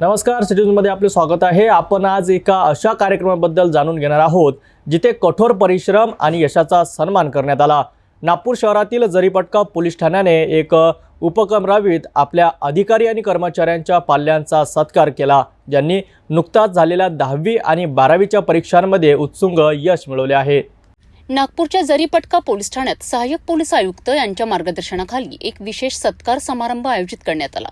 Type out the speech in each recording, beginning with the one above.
नमस्कार सिटीजमध्ये आपले स्वागत आहे. आपण आज एका अशा कार्यक्रमाबद्दल जाणून घेणार आहोत जिथे कठोर परिश्रम आणि यशाचा सन्मान करण्यात आला. नागपूर शहरातील जरीपटका पोलीस ठाण्याने एक उपक्रम राबवित आपल्या अधिकारी आणि कर्मचाऱ्यांच्या पाल्यांचा सत्कार केला ज्यांनी नुकताच झालेल्या दहावी आणि बारावीच्या परीक्षांमध्ये उत्सुंग यश मिळवले आहे. नागपूरच्या जरीपटका पोलीस ठाण्यात सहाय्यक पोलीस आयुक्त यांच्या मार्गदर्शनाखाली एक विशेष सत्कार समारंभ आयोजित करण्यात आला.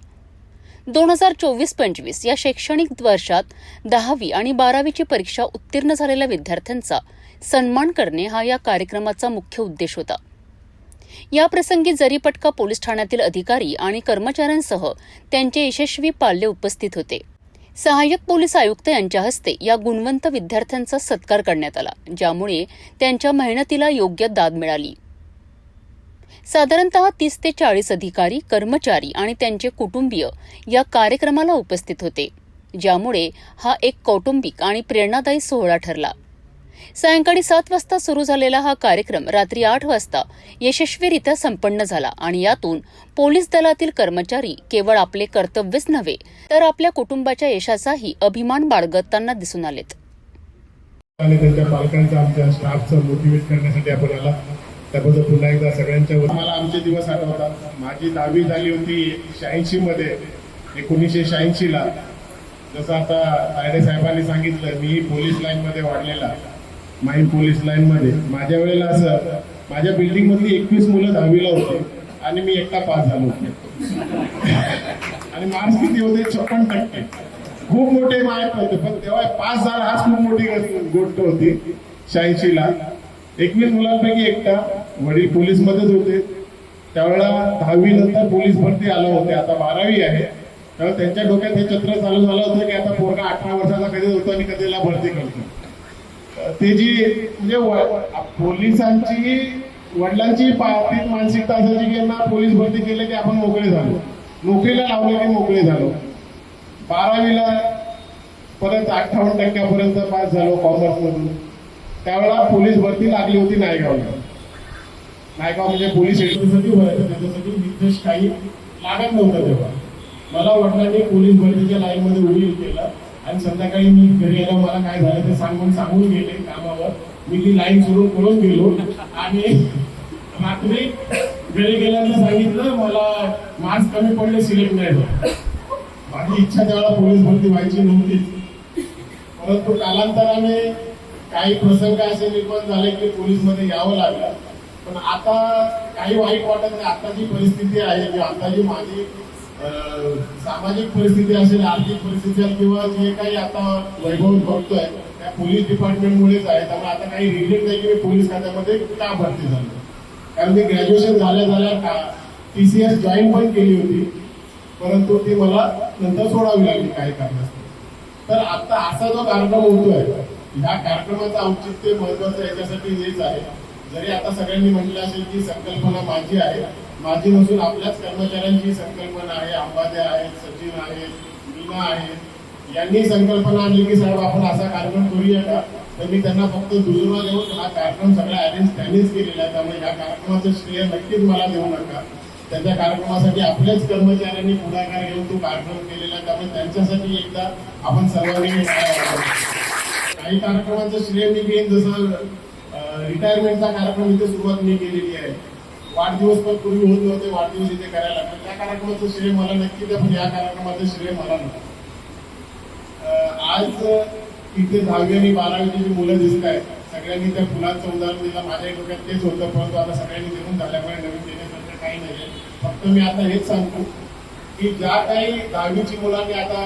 दोन हजार चोवीस पंचवीस या शैक्षणिक वर्षात दहावी आणि बारावीची परीक्षा उत्तीर्ण झालेल्या विद्यार्थ्यांचा सन्मान करणे हा या कार्यक्रमाचा मुख्य उद्देश होता. याप्रसंगी जरीपटका पोलीस ठाण्यातील अधिकारी आणि कर्मचाऱ्यांसह त्यांचे यशस्वी पाल्य उपस्थित होते. सहाय्यक पोलीस आयुक्त यांच्या हस्ते या गुणवंत विद्यार्थ्यांचा सत्कार करण्यात आला ज्यामुळे त्यांच्या मेहनतीला योग्य दाद मिळाली. साधारणतः तीस ते चाळीस अधिकारी कर्मचारी आणि त्यांचे कुटुंबीय या कार्यक्रमाला उपस्थित होते ज्यामुळे हा एक कौटुंबिक आणि प्रेरणादायी सोहळा ठरला. सायंकाळी सात वाजता सुरू झालेला हा कार्यक्रम रात्री आठ वाजता यशस्वीरित्या संपन्न झाला आणि यातून पोलीस दलातील कर्मचारी केवळ आपले कर्तव्यच नव्हे तर आपल्या कुटुंबाच्या यशाचाही अभिमान बाळगताना दिसून आलेत. आणि त्यांच्या पालकांचा आमच्या स्टाफचं मोटिवेट करण्यासाठी आपण याला त्याबद्दल पुन्हा एकदा सगळ्यांच्या मला आमचे दिवस आठवतात माझी दहावी झाली होती शहाऐंशी मध्ये एकोणीसशे शहाऐंशी ला. जसं आता तायडे साहेबांनी सांगितलं मी पोलीस लाईन मध्ये वाढलेला. माहीम पोलीस लाईन मध्ये. माझ्या वेळेला असं माझ्या बिल्डिंग मधली एकवीस मुलं दहावीला होती आणि मी एकटा पास झालो होते. आणि मार्क्स किती होते? छप्पन टक्के. खूप मोठे मार्क होते पण तेव्हा पास झाला हाच खूप मोठी गोष्ट होती. शहाऐंशी ला. एकवीस मुलांपैकी एकटा. वडील पोलीसमध्येच होते. त्यावेळेला दहावी नंतर पोलीस भरती आलं होते. आता बारावी आहे. त्यावेळेला त्यांच्या डोक्यात हे चत्र चालू झालं होतं की आता पोरगा अठरा वर्षाचा कधी होतो आणि कधीला भरती करतो. ते जी म्हणजे व- पोलिसांची वडिलांची पार्थिक मानसिकता असायची की यांना पोलीस भरती केले की आपण मोकळे झालो. नोकरीला लावले की मोकळे झालो. बारावीला परत अठ्ठावन्न टक्क्यापर्यंत पास झालो कॉमर्समधून त्यावेळेला पोलीस भरती लागली होती नायगावला. नायगाव म्हणजे पोलीस स्टेशनसाठी व्हायचं त्याच्यासाठी निर्देश काही लागत नव्हतं तेव्हा. मला वडिलांनी पोलीस भरतीच्या लाईन मध्ये उडी केलं आणि संध्याकाळी मी घरी आलो. मला काय झालं ते सांगून सांगून गेले कामावर. मी ती लाईन सोडून पळून गेलो. आणि रात्री घरी गेल्यानंतर सांगितलं मला मार्क्स कमी पडले सिलेक्ट नाही माझी इच्छा त्यावेळेला पोलीस भरती व्हायची नव्हतीच परंतु कालांतराने काही प्रसंग असे निर्माण झाले की पोलीसमध्ये यावं लागलं. पण आता काही वाईट वाटत नाही. आता जी परिस्थिती आहे किंवा आता जी माझी सामाजिक परिस्थिती असेल आर्थिक परिस्थिती असेल किंवा जे काही आता वैभव बघतोय त्या पोलीस डिपार्टमेंटमुळेच आहे. त्यामुळे आता काही रिग्रेट नाही की मी पोलीस खात्यामध्ये का भरती झालो. कारण मी ग्रॅज्युएशन झाल्या झाल्या का टी सी एस जॉईन पण केली होती परंतु ती मला नंतर सोडावी लागली काही कारणास्तव. तर आता असा जो कार्यक्रम होतोय ह्या कार्यक्रमाचं औचित्य महत्वाचं याच्यासाठी हेच आहे. जरी आता सगळ्यांनी म्हटलं असेल की संकल्पना माझी आहे माझी नसून आपल्याच कर्मचाऱ्यांची संकल्पना आहे अंबादे आहेत सचिन आहेत मीना आहेत यांनी संकल्पना आणली की साहेब आपण असा कार्यक्रम करूया का? तर मी त्यांना फक्त दुजोरा देऊन हा कार्यक्रम सगळा अरेंज त्यांनीच केलेला आहे. त्यामुळे या कार्यक्रमाचं श्रेय नक्कीच मला देऊ नका. त्यांच्या कार्यक्रमासाठी आपल्याच कर्मचाऱ्यांनी पुढाकार घेऊन तो कार्यक्रम केलेला आहे. त्यामुळे त्यांच्यासाठी एकदा आपण सर्वांनी काही कार्यक्रमाचं श्रेय मी घेईन. जसं रिटायरमेंटचा कार्यक्रम इथे सुरुवात मी केलेली आहे. वाढदिवस पण पूर्वी होत नव्हते वाढदिवस इथे करायला. लागले त्या कार्यक्रमाचं श्रेय मला नक्की द्या पण या कार्यक्रमाचं श्रेय मला नव्हतं आज इथे दहावी आणि बारावीची जी मुलं दिसत आहेत सगळ्यांनी त्या फुलांचं उदाहरण दिलं. माझ्या डोक्यात तेच होतं परंतु आता सगळ्यांनी देऊन झाल्यामुळे नवीन देण्यासारखं काही नाही फक्त मी आता हेच सांगतो की ज्या काही दहावीची मुलांनी आता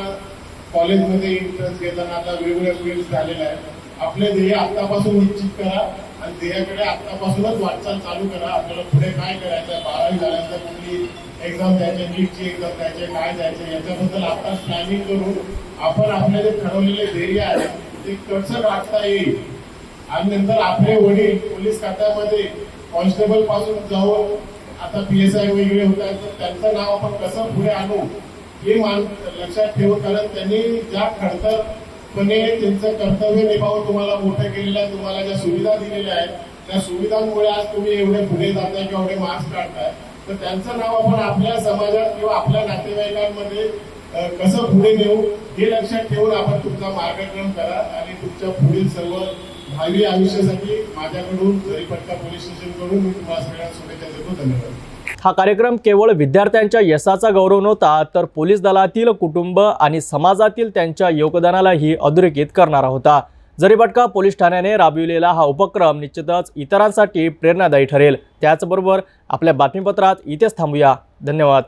कॉलेजमध्ये इंटरेस्ट घेताना आता वेगवेगळ्या फील्ड झालेल्या आहेत. आपले ध्येय आतापासून निश्चित करा आणि ध्येयाकडे आतापासूनच वाटचाल चालू करा. आपल्याला पुढे काय करायचं आहे? बारावी झाल्यानंतर कुठली एक्झाम द्यायची नीटची एक्झाम द्यायची काय द्यायचे याच्याबद्दल आताच प्लॅनिंग करून आपण आपले जे ठरवलेले ध्येय आहे ते कसं गाठता येईल? आणि नंतर आपले वडील पोलीस खात्यामध्ये कॉन्स्टेबलपासून जाऊन आता पी एस आय वगैरे होत आहेत तर त्यांचं नाव आपण कसं पुढे आणू? हे मान लक्षात ठेवून कारण त्यांनी ज्या पणे त्यांचं कर्तव्य निभावून तुम्हाला मोठं केलेलं आहे तुम्हाला ज्या सुविधा दिलेल्या आहेत त्या सुविधांमुळे आज तुम्ही एवढे पुढे जाताय किंवा एवढे मार्क्स काढताय. तर त्यांचं नाव आपण आपल्या समाजात किंवा आपल्या नातेवाईकांमध्ये कसं पुढे नेऊ हे लक्षात ठेवून आपण तुमचा मार्गक्रम करा आणि तुमच्या पुढील सर्व भावी आयुष्यासाठी माझ्याकडून जरीपटका पोलीस स्टेशनकडून मी तुम्हाला सगळ्यांना शुभेच्छा देतो. धन्यवाद. हा कार्यक्रम केवळ विद्यार्थ्यांच्या यशाचा गौरव नव्हता तर पोलीस दलातील कुटुंब आणि समाजातील त्यांच्या योगदानालाही अधोरेखित करणारा होता. जरीपटका पोलीस ठाण्याने राबविलेला हा उपक्रम निश्चितच इतरांसाठी प्रेरणादायी ठरेल. त्याचबरोबर आपल्या बातमीपत्रात इथेच थांबूया. धन्यवाद.